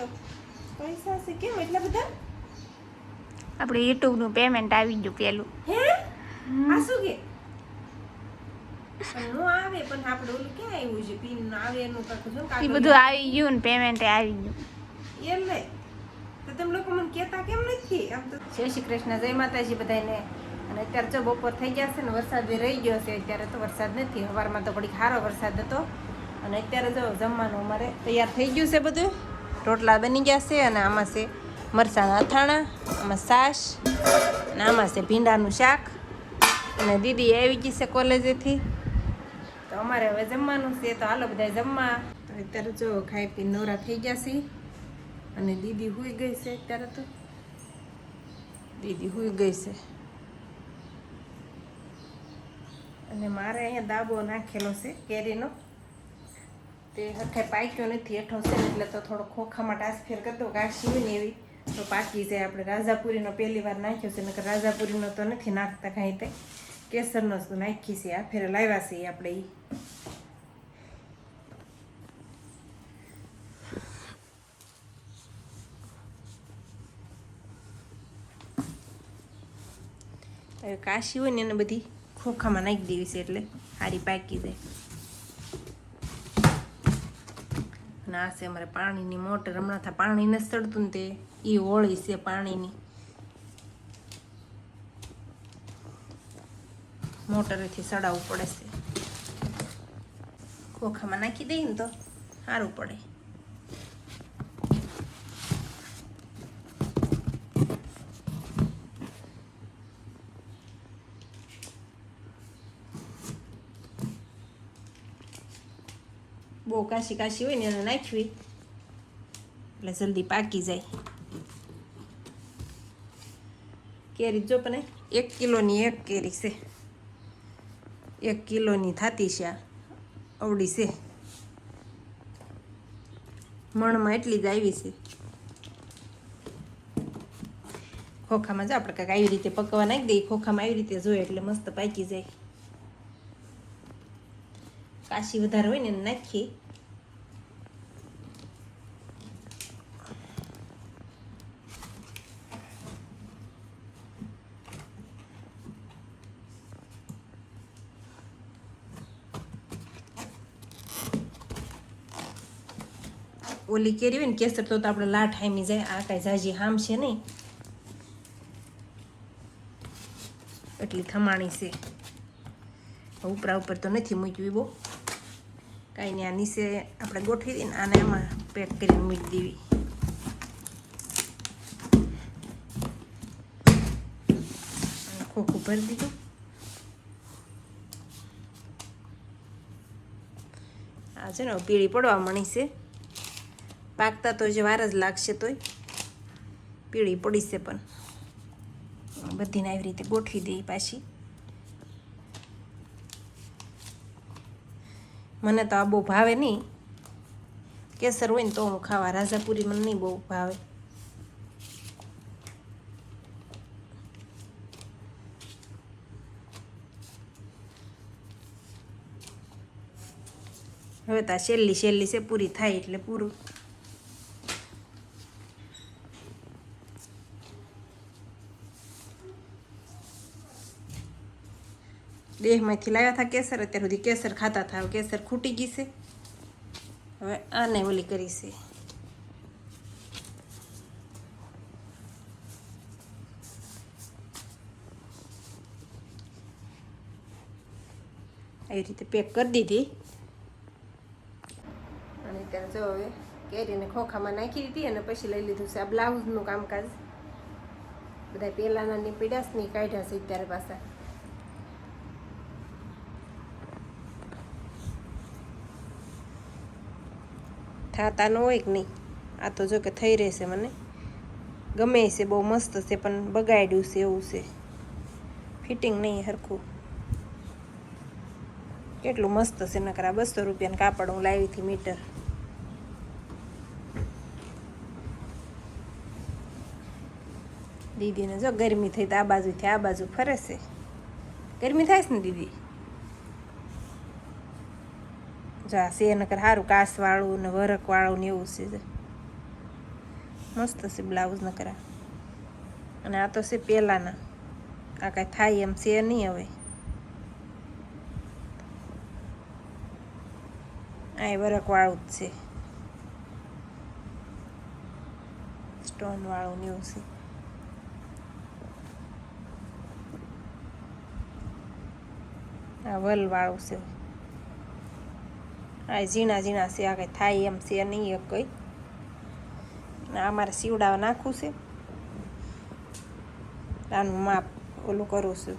તો પૈસા છે કેમ એટલા બધા? આપણે યુટ્યુબનું પેમેન્ટ આવી ગયું પેલું. હે? આ શું કે? નો આવે પણ આપણે ઓલું ક્યાં આવ્યું છે? પિન આવે એનું કાંઈક જો બધું આવી ગયું ને પેમેન્ટ આવી ગયું. એટલે તો તમે લોકો મને કહેતા કેમ નથી? આમ તો જય શ્રી કૃષ્ણ જય માતાજી બધાને. અને અત્યારે જો બપોર થઈ ગયા છે ને વરસાદ બી રહી ગયો છે અત્યારે તો વરસાદ નથી. સવારમાં તો ઘડીક સારો વરસાદ હતો. અને અત્યારે જો જમવાનું અમારે તૈયાર થઈ ગયું છે બધું. રોટલા બની ગયા છે અને આમાં છે મરચાંના અથાણા, આમાં સાસ અને આમાં છે ભીંડાનું શાક. અને દીદી આવી ગઈ છે કોલેજેથી. તો અમારે હવે જમવાનું છે, તો હાલો બધા જમવા. તો અત્યારે જો ખાઈ પી નવરા થઈ ગયા છે. અને દીદી હુઈ ગઈ છે અત્યારે તો. દીદી હુઈ ગઈ છે. અને મારે અહીંયા દાબો નાખેલો છે કેરીનો. તે હરખે પાક્યો નથી, હેઠો છે એટલે તો થોડો ખોખામાં ફેર કરતો કાશી ને એવી. તો પાકી જાય આપણે રાજાપુરીનો પહેલી વાર નાખ્યો છે, નકર રાજાપુરીનો તો નથી નાખતા કાંઈ તે. કેસરનો જ નાખી છે, આ ફેરે લાવ્યા છે આપણે એ કાશી હોય ને એને બધી ખોખામાં નાખી દેવી છે એટલે સારી પાકી જાય અને આ છે અમારે પાણીની મોટર હમણાં થા પાણી નથી ચડતું ને તે. એ હોળી છે પાણીની. મોટરેથી સડાવવું પડે છે. ખોખામાં નાખી દઈએ ને તો સારું પડે. બહુ કાશી કાશી હોય ને એને નાખવી એટલે જલ્દી પાકી જાય કેરી જો પણ એક કિલોની એક કેરી છે એક કિલોની થાતી છે આ અવડી છે મણમાં એટલી જ આવી છે ખોખામાં જો આપણે કાંઈક આવી રીતે પકવા નાખી દઈએ ખોખામાં આવી રીતે જોઈએ એટલે મસ્ત પાકી જાય કાશી વધારે હોય ને નાખીએ ઓલી કેરી હોય ને કેસર તો આપણે લાટ હામી જાય, આ કાંઈ ઝાઝી હામ છે નહીં. એટલી થમાણી છે. ઉપરા ઉપર તો નથી મૂકવી બહુ. કાંઈ નહીં, આ નીચે આપણે ગોઠવી દઈએ ને, આને એમાં પેક કરીને મૂકી દેવી. ખોખું ભરી દીધું. આ છે ને પીળી પડવા મળી છે. પાકતા તો જે વાર જ લાગશે તોય. પીળી પડી છે પણ. બધીને આવી રીતે ગોઠવી દઈ પાછી. મને તો આ બહુ ભાવે નહીં કેસર હોય ને તો હું ખાવા રાજાપુરી મને નહીં બહુ ભાવે. હવે તો આ છેલ્લી છેલ્લી છે, પૂરી થાય એટલે પૂરું. દેહમાંથી લાવ્યા હતા કેસર અત્યાર સુધી કેસર ખાતા હતા કેસર ખૂટી ગઈ છે હવે આને ઓલી કરી છે આવી રીતે પેક કરી દીધી અને ત્યારે જો હવે કેરીને ખોખામાં નાખી દીધી અને પછી લઈ લીધું છે આ બ્લાઉઝનું કામકાજ બધા પહેલાંના ની પીડાસની કાઢ્યા છે અત્યારે પાછા થાતા ન હોય કે નહીં? આ તો જો કે થઈ રહેશે મને. ગમે છે, બહુ મસ્ત છે, પણ બગાડ્યું છે, એવું છે. ફિટિંગ નહીં સરખું કેટલું મસ્ત છે, નકર બસો રૂપિયાનું કાપડ હું લાવી હતી મીટર. દીદીને જો ગરમી થઈ તો આ બાજુથી આ બાજુ ફરે છે. ગરમી થાય છે ને દીદી? જો આ છે નકર સારું કાસવાળું ને વરકવાળું ને એવું છે. મસ્ત છે બ્લાઉઝ નકરા. અને આ તો છે પહેલાંના આ કાંઈ થાય એમ છે નહીં હવે. આ વરકવાળું જ છે. સ્ટોનવાળું ને એવું છે. આ વલવાળું છે. આ ઝીણા ઝીણા છે કંઈ થાય એમ છે નહીં એ કંઈ. આ મારે સીવડાવવા નાખવું છે. આનું માપ ઓલું કરું છું.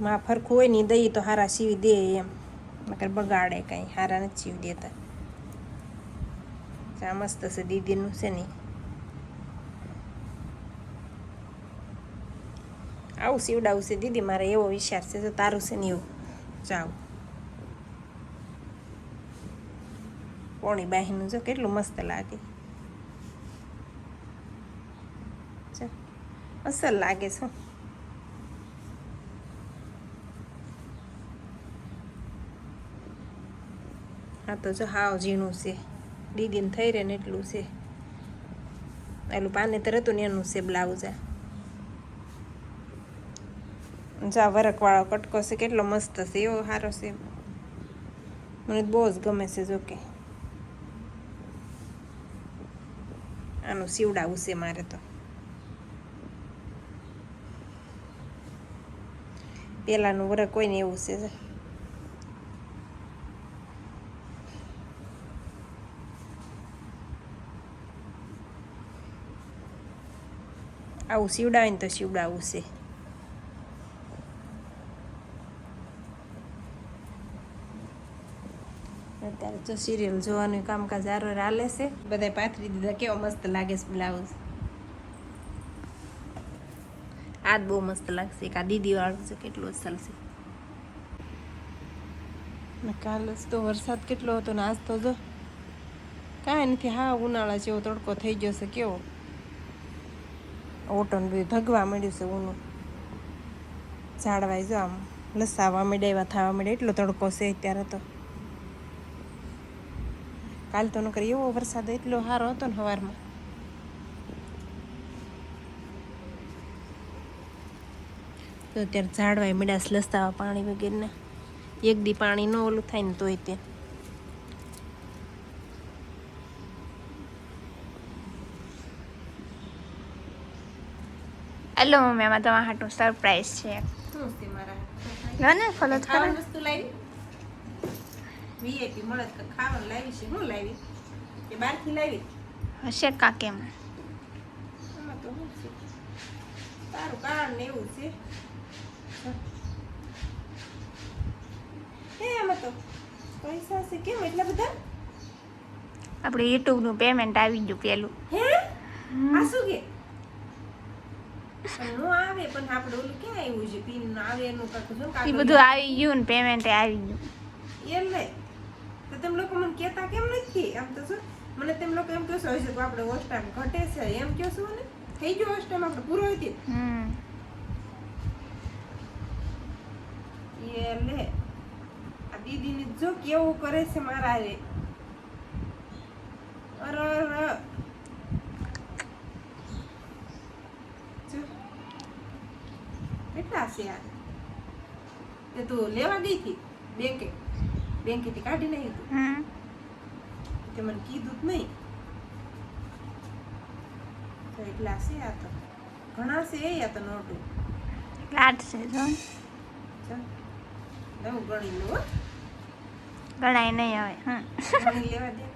માપ ફરખું હોય ને દઈએ તો હારા સીવી દે એમ. નકર બગાડે કાંઈ, હારા નથી સીવી દેતા. આ મસ્ત છે, દીદીનું છે ને આવું સીવડાવું છે, દીદી મારે એવો વિચાર છે તો તારું છે ને એવું. જાવ. પોણી બાહીનું જો કેટલું મસ્ત લાગે. અસર લાગે છે. હા તો જો હાવ ઝીણું છે. દીદીને થઈ રહે ને એટલું છે. એલું પાનેતર હતું ને એનું છે બ્લાઉઝ આ. જા વરખવાળો કટકો છે, કેટલો મસ્ત છે, એવો સારો છે. મને બહુ જ ગમે છે જોકે આનું સીવડાવું છે મારે તો. પેલાનું વરખ હોય ને એવું છે આવું સીવડાવે ને તો સીવડાવું છે અત્યારે તો સિરિયલ જોવાનું કામકાજ આરો હાલે છે. બધા પાથરી દીધા, કેવો મસ્ત લાગે છે બ્લાઉઝ આ જ બહુ મસ્ત લાગશે. આ દીદી વાળું છે, કેટલું ચાલશે ને કાલ તો વરસાદ કેટલો હતો ને આજ તો જો કાંઈ નથી, હા, ઉનાળા જેવો તડકો થઈ ગયો છે, કેવો? ઓટો ને બધું ધગવા મળ્યું છે ઊનું. ઝાડવાય જો આમ લસાવા એવા થવા મળ્યા એટલો તડકો છે અત્યારે તો. કાલ તો નકર એવો વરસાદ એટલો સારો હતો ને સવારમાં તો અત્યારે ઝાડવાય મીડાસ લસતાવા પાણી વગેરે એક દી પાણી ન ઓલું થાય ને તોય ત્યાં હેલો મમ્મી આમાં તમારા હાટું સરપ્રાઈઝ છે. શું છે મારા લો ને ફોલો કરો. વસ્તુ લાવી? વીઆઈપી મળે તો ખાવાનું લાવી છે. હું લાવી? એ બહારથી લાવી? હશે કા કેમ તો છે? તારું કારણ એવું છે. હે આમાં તો પૈસા છે કેમ એટલા બધા? આપણે યુટ્યુબનું પેમેન્ટ આવી ગયું પેલું. હે? આ શું કે? નો આવે પણ આપણે ઓલું ક્યાં આવ્યું છે? પિન આવે એનું કાંઈક શું બધું આવી ગયું ને પેમેન્ટ આવી ગયું. એટલે તો તેમ લોકો મને કહેતા કેમ નથી. એમ તો શું? મને તેમ લોકો એમ કહેશો હશે તો આપણે હોસ્ટ ટાઈમ ઘટે છે એમ કહેશો ને? થઈ ગયો હોસ્ટ ટાઈમ આપણે પૂરો હતી એટલે આ દીદીને જો કેવું કરે છે મારા રે અરે. કેટલા છે આ તે તું લેવા ગઈ હતી બેંકે. બેંકેથી કાઢી નહીં હતું તે મને કીધું જ નહીં. તો એટલા છે આ તો. ઘણા છે એ આ તો નોટું. લાટ છે જો. ગણી લો હો. ગણાય નહીં હવે હમ. ગણી લેવા દે.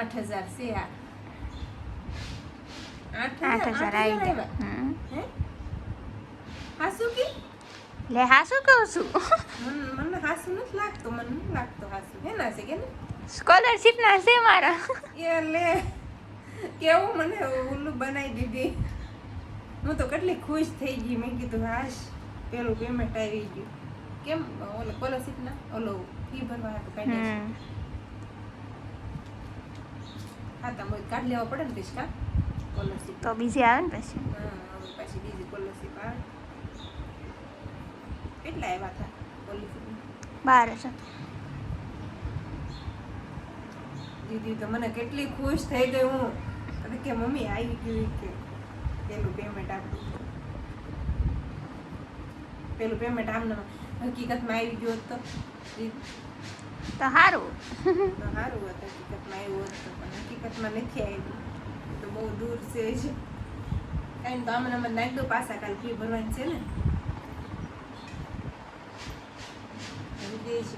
આઠ હજાર છે આ આઠ આઠ હજાર આવી ગયા. આવ્યા. હમ. હે? હાસુ કે? લે હા કહું છું. મને હાસુ નથી લાગતો મને નથી લાગતો હાસુ. હે ના છે કે ને સ્કોલરશિપ ના છે મારા. એ લે. કેવું મને ઉલ્લુ બનાવી દીધી. હું તો કેટલી ખુશ થઈ ગઈ. મેં કીધું હાશ પેલું પેમેન્ટ આવી ગયું. કેમ? ઓલો સ્કોલરશીપ ના? ઓલો ફી ભરવા હા તમે કાઢ લેવા પડે ને રિસ્કા સ્કોલરશીપ તો બીજી આવે ને પછી? હા પાછી બીજી સ્કોલરશીપ આવે. કેટલા આવ્યા હતા સ્કોલરશીપ બાર હશે. દીદી તો મને કેટલી ખુશ થઈ ગઈ હું. અને કે મમ્મી આવી ગયું કે પેલું પેમેન્ટ આપ્યું પેલું પેમેન્ટ આમને હકીકતમાં આવી ગયું હોત તો. તો સારું તો સારું હતું. હકીકતમાં એવું હતું, પણ હકીકતમાં નથી આવ્યું. તો બહુ દૂર છે જ. કાંઈ તો આમને અમે નાખી દો પાછા કાલ ફી ભરવાની છે ને. વિદેશ